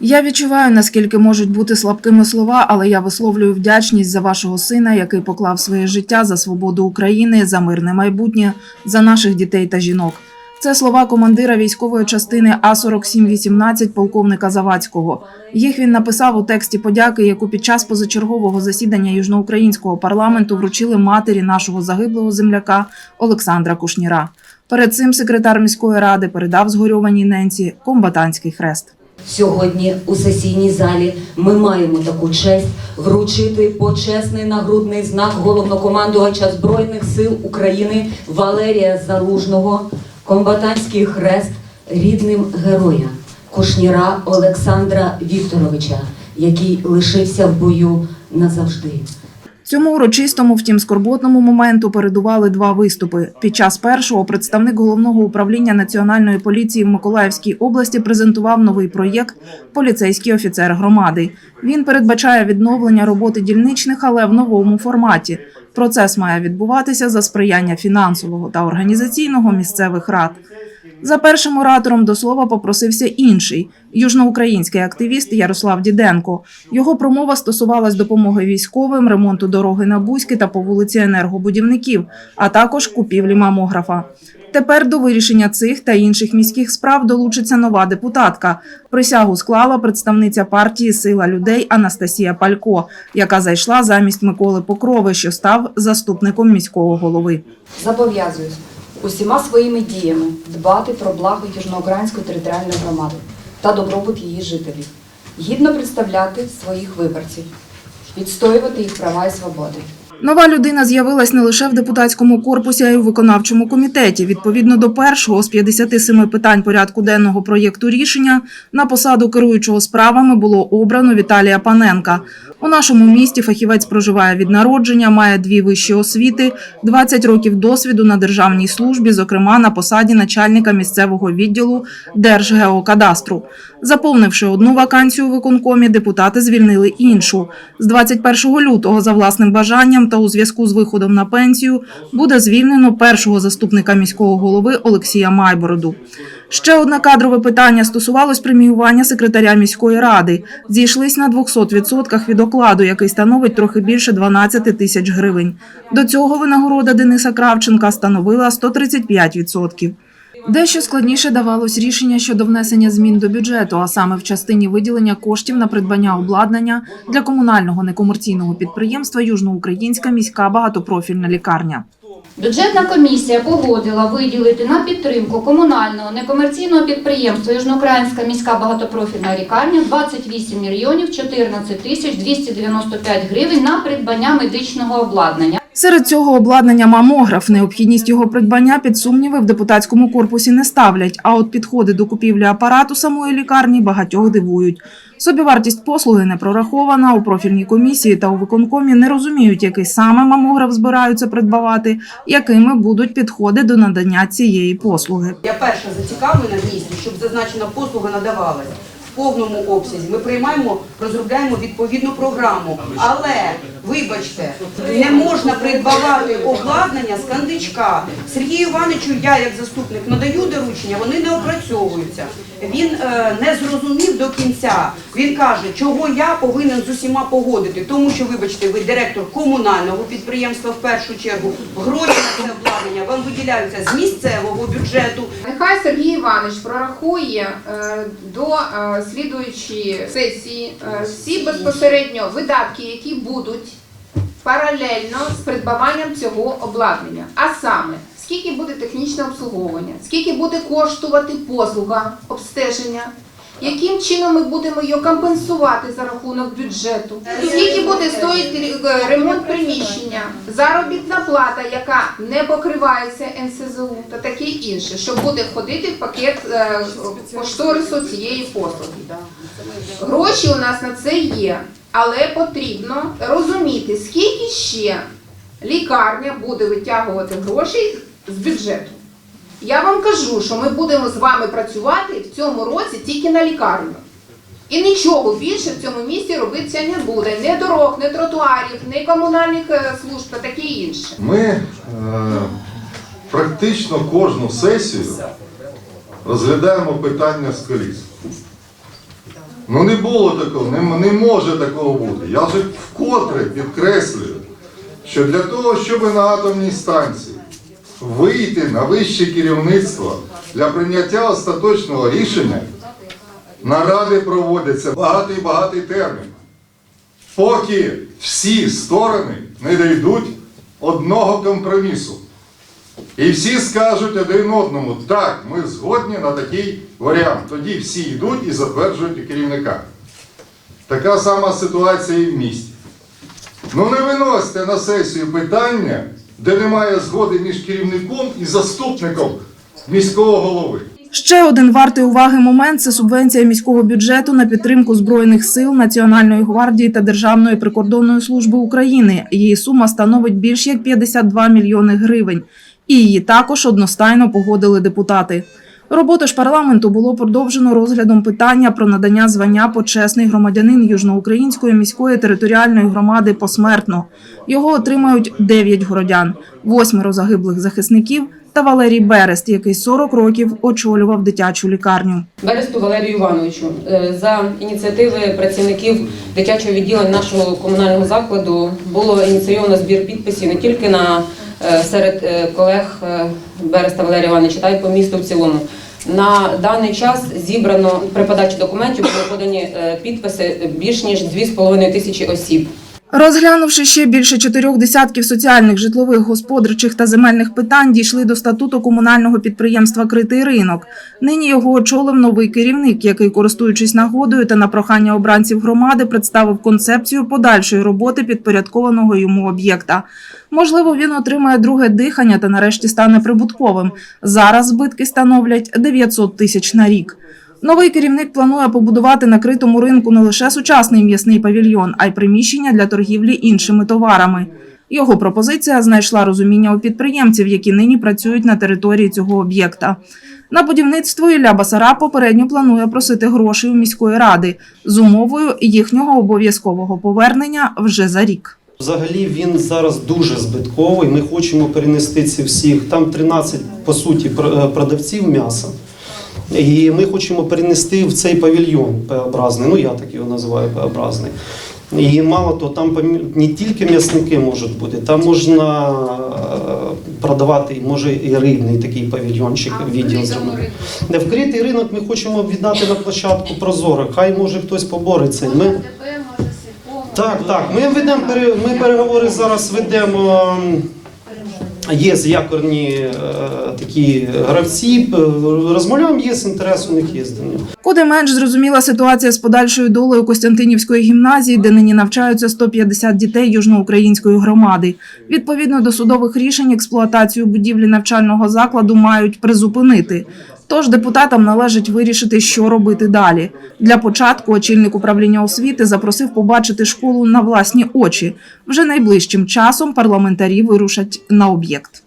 Я відчуваю, наскільки можуть бути слабкими слова, але я висловлюю вдячність за вашого сина, який поклав своє життя за свободу України, за мирне майбутнє, за наших дітей та жінок. Це слова командира військової частини А 4718 полковника Завадського. Їх він написав у тексті подяки, яку під час позачергового засідання южноукраїнського парламенту вручили матері нашого загиблого земляка Олександра Кушніра. Перед цим секретар міської ради передав згорьованій ненці комбатантський хрест. Сьогодні у сесійній залі ми маємо таку честь вручити почесний нагрудний знак головнокомандувача Збройних сил України Валерія Залужного, комбатантський хрест рідним героя Кушніра Олександра Вікторовича, який лишився в бою назавжди. Цьому урочистому, втім скорботному моменту передували два виступи. Під час першого представник головного управління національної поліції в Миколаївській області презентував новий проєкт Поліцейський офіцер громади. Він передбачає відновлення роботи дільничних, але в новому форматі. Процес має відбуватися за сприяння фінансового та організаційного місцевих рад. За першим оратором до слова попросився інший южноукраїнський активіст Ярослав Діденко. Його промова стосувалась допомоги військовим, ремонту дороги на Бузьки та по вулиці енергобудівників, а також купівлі мамографа. Тепер до вирішення цих та інших міських справ долучиться нова депутатка. Присягу склала представниця партії Сила людей Анастасія Палько, яка зайшла замість Миколи Покрови, що став заступником міського голови. Зобов'язуюсь усіма своїми діями дбати про благо Южноукраїнської територіальної громади та добробут її жителів, гідно представляти своїх виборців, відстоювати їх права і свободи. Нова людина з'явилась не лише в депутатському корпусі, а й у виконавчому комітеті. Відповідно до першого з 57 питань порядку денного проєкту рішення на посаду керуючого справами було обрано Віталія Паненка. У нашому місті фахівець проживає від народження, має дві вищі освіти, 20 років досвіду на державній службі, зокрема на посаді начальника місцевого відділу Держгеокадастру. Заповнивши одну вакансію у виконкомі, депутати звільнили іншу. З 21 лютого за власним бажанням та у зв'язку з виходом на пенсію буде звільнено першого заступника міського голови Олексія Майбороду. Ще одне кадрове питання стосувалось преміювання секретаря міської ради. Зійшлись на 200% від окладу, який становить трохи більше 12 тисяч гривень. До цього винагорода Дениса Кравченка становила 135%. Дещо складніше давалось рішення щодо внесення змін до бюджету, а саме в частині виділення коштів на придбання обладнання для комунального некомерційного підприємства Южноукраїнська міська багатопрофільна лікарня. Бюджетна комісія погодила виділити на підтримку комунального некомерційного підприємства Южноукраїнська міська багатопрофільна лікарня 28 мільйонів 14 тисяч 295 гривень на придбання медичного обладнання. Серед цього обладнання мамограф. Необхідність його придбання під сумніви в депутатському корпусі не ставлять. А от підходи до купівлі апарату самої лікарні багатьох дивують. Собівартість послуги не прорахована. У профільній комісії та у виконкомі не розуміють, який саме мамограф збираються придбавати, якими будуть підходи до надання цієї послуги. Я перша зацікавлена в місті, щоб зазначена послуга надавалась в повному обсязі. Ми приймаємо, розробляємо відповідну програму. Але, вибачте, не можна придбавати обладнання з кандичка. Сергію Івановичу, я як заступник надаю доручення, вони не опрацьовуються. Він е, не зрозумів до кінця. Він каже, чого я повинен з усіма погодити, тому що, вибачте, ви директор комунального підприємства в першу чергу, гроші на це обладнання вам виділяються з місцевого бюджету. Нехай Сергій Іванович прорахує е, до е, слідуючої сесії е, всі безпосередньо видатки, які будуть паралельно з придбаванням цього обладнання. А саме, скільки буде технічне обслуговування, скільки буде коштувати послуга обстеження. Яким чином ми будемо його компенсувати за рахунок бюджету? Скільки буде стоїти е, ремонт приміщення, заробітна плата, яка не покривається НСЗУ та таке інше, що буде входити в пакет е, кошторису цієї послуги. Гроші у нас на це є, але потрібно розуміти, скільки ще лікарня буде витягувати грошей з бюджету. Я вам кажу, що ми будемо з вами працювати в цьому році тільки на лікарню. І нічого більше в цьому місті робитися не буде. Ні дорог, ні тротуарів, ні комунальних е, служб та таке інше. Ми е, практично кожну сесію розглядаємо питання з коліс. Ну не було такого, не, не може такого бути. Я вже вкотре підкреслюю, що для того, щоб на атомній станції вийти на вище керівництво для прийняття остаточного рішення, наради проводяться багатий багатий термін. Поки всі сторони не дійдуть одного компромісу. І всі скажуть один одному, так, ми згодні на такий варіант. Тоді всі йдуть і затверджують керівника. Така сама ситуація і в місті. Ну не виносьте на сесію питання, де немає згоди між керівником і заступником міського голови. Ще один вартий уваги момент це субвенція міського бюджету на підтримку збройних сил Національної гвардії та Державної прикордонної служби України. Її сума становить більш як 52 мільйони гривень. І її також одностайно погодили депутати. Роботу ж парламенту було продовжено розглядом питання про надання звання почесний громадянин Южноукраїнської міської територіальної громади посмертно. Його отримають 9 городян, восьмеро загиблих захисників та Валерій Берест, який 40 років очолював дитячу лікарню. Бересту Валерію Івановичу е, за ініціативи працівників дитячого відділення нашого комунального закладу було ініційовано збір підписів не тільки на серед е, колег е, Береста Валерія Івановича, та й по місту в цілому. На даний час зібрано при подачі документів були подані е, підписи більш ніж 2,5 тисячі осіб. Розглянувши ще більше чотирьох десятків соціальних, житлових, господарчих та земельних питань, дійшли до статуту комунального підприємства Критий ринок. Нині його очолив новий керівник, який, користуючись нагодою та на прохання обранців громади, представив концепцію подальшої роботи підпорядкованого йому об'єкта. Можливо, він отримає друге дихання та нарешті стане прибутковим. Зараз збитки становлять 900 тисяч на рік. Новий керівник планує побудувати на критому ринку не лише сучасний м'ясний павільйон, а й приміщення для торгівлі іншими товарами. Його пропозиція знайшла розуміння у підприємців, які нині працюють на території цього об'єкта. На будівництво Ілля Басара попередньо планує просити грошей у міської ради з умовою їхнього обов'язкового повернення вже за рік. Взагалі він зараз дуже збитковий. Ми хочемо перенести ці всіх. Там 13, по суті, е, продавців м'яса. І ми хочемо перенести в цей павільйон П-образний, ну я так його називаю П-образний. І мало того, там не тільки м'ясники можуть бути, там можна е, продавати, може і рибний такий павільйончик, відділ зробити. Не вкритий ринок ми хочемо віддати на площадку Прозоро. Хай може хтось побореться. Ми... Так, так. Ми ведемо ми переговори зараз ведемо. Є якорні е, такі гравці, е, розмовляємо, є інтерес у них є. Куди менш зрозуміла ситуація з подальшою долею Костянтинівської гімназії, де нині навчаються 150 дітей южноукраїнської громади. Відповідно до судових рішень, експлуатацію будівлі навчального закладу мають призупинити. Тож депутатам належить вирішити, що робити далі. Для початку очільник управління освіти запросив побачити школу на власні очі. Вже найближчим часом парламентарі вирушать на об'єкт.